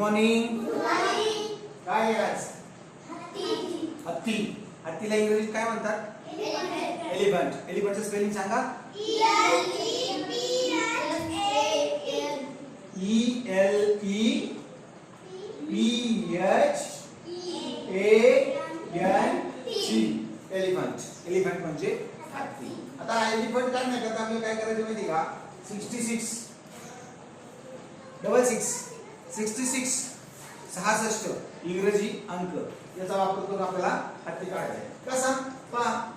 Morning काय आहे आज हत्ती हत्तीला इंग्रजीत काय म्हणतात? एलिफंट एलिफंटचं स्पेलिंग सांगा. E L E P H A N C elephant elephant म्हणजे हत्ती. आता एलिफंट काय नाही करता आपल्याला काय करायचं माहिती का? Sixty six double six sixty six सहासष्ट इंग्रजी अंक. याचा वापर करून आपल्याला हत्ती काढायचा आहे. कसा पहा.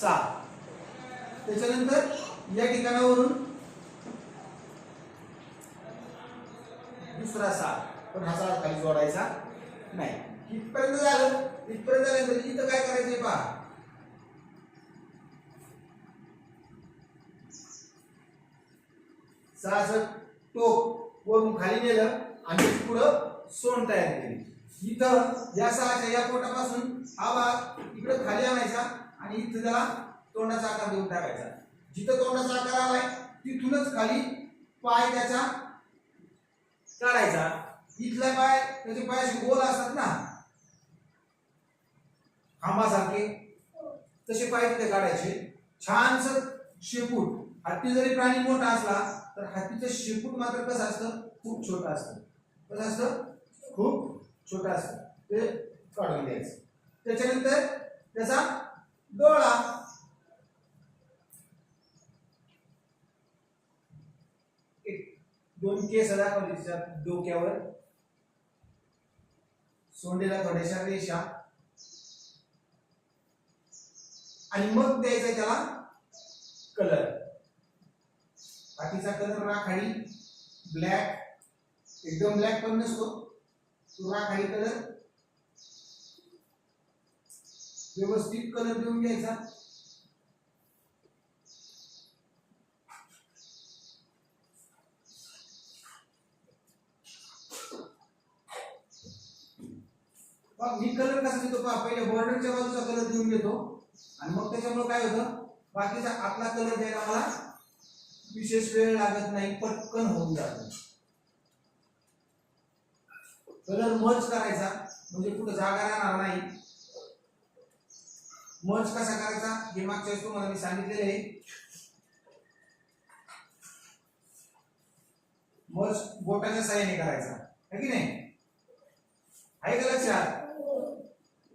सहा. त्याच्यानंतर या ठिकाणावरून दुसरा सहा. पण हा सहा खाली जोडायचा नाही. इथपर्यंत झालं. इथपर्यंत झाल्यानंतर इथं काय करायचंय पहा. सहासष्ट टोक वरून खाली नेलं आणि पुढं सोंड तयार केली. इथं या सहाच्या या पोटापासून हा भाग इकडं खाली आणायचा आणि इथं त्याला तोंडाचा आकार देऊन टाकायचा. जिथं तोंडाचा आकार आलाय तिथूनच खाली पाय त्याचा काढायचा. इथला पाय त्याचे पाय असे गोल असतात ना खांबासारखे तसे पाय तिथे काढायचे. छानसं शेपूट. हत्ती जरी प्राणी मोठा असला तर हत्तीचं शेपूट मात्र कसं असतं? खूप छोटं असतं. कसं असतं? खूप छोटं असतं. ते काढून घ्यायचं. त्याच्यानंतर त्याचा डोळा. एक दोन केस दाखवले तिच्या डोक्यावर. सोंडेला थोड्याशा रेषा. आणि मग द्यायचा त्याला कलर. बाकीचा कलर राखाडी ब्लॅक एकदम ब्लॅक पण नसतो. तो राखाडी कलर व्यवस्थित कलर देऊन घ्यायचा. मी कलर कसा देतो पहा. पहिले बॉर्डरच्या बाजूचा कलर देऊन घेतो. आणि मग त्याच्यामुळे काय होतं? बाकीचा आपला कलर द्यायला मला विशेष वेळ लागत नाही पटकन होऊन जातो. कलर मर्ज करायचा म्हणजे कुठं जागा राहणार नाही. मर्ज कसा करायचा हे मागच्या वेळेस तुम्हाला मी सांगितलेलं आहे. मर्ज बोटाच्या साह्याने करायचा है की नाही? आहे का लक्षात?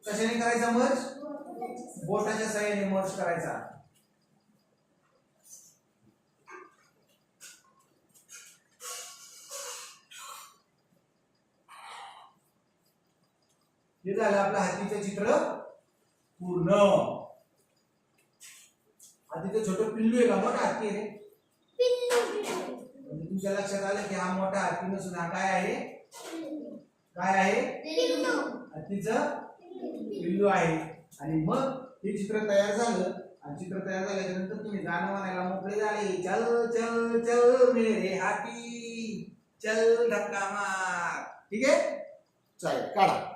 कशाने करायचा मर्ज बोटाच्या साह्याने मर्ज करायचा. हे झालं आपलं हत्तीचं चित्र पूर्ण. हत्तीचं छोटं पिल्लू आहे का? मोठा हाती आहे. म्हणजे तुमच्या लक्षात आलं की हा मोठा हाती नसून हा काय आहे? काय आहे? हत्तीचं पिल्लू आहे. आणि मग हे चित्र तयार झालं. आणि चित्र तयार झाल्याच्यानंतर तुम्ही गाणं म्हणायला मोकळे झाले. चल चल चल मेरे हाती चल धक्का मार. ठीक आहे? चालेल काढा.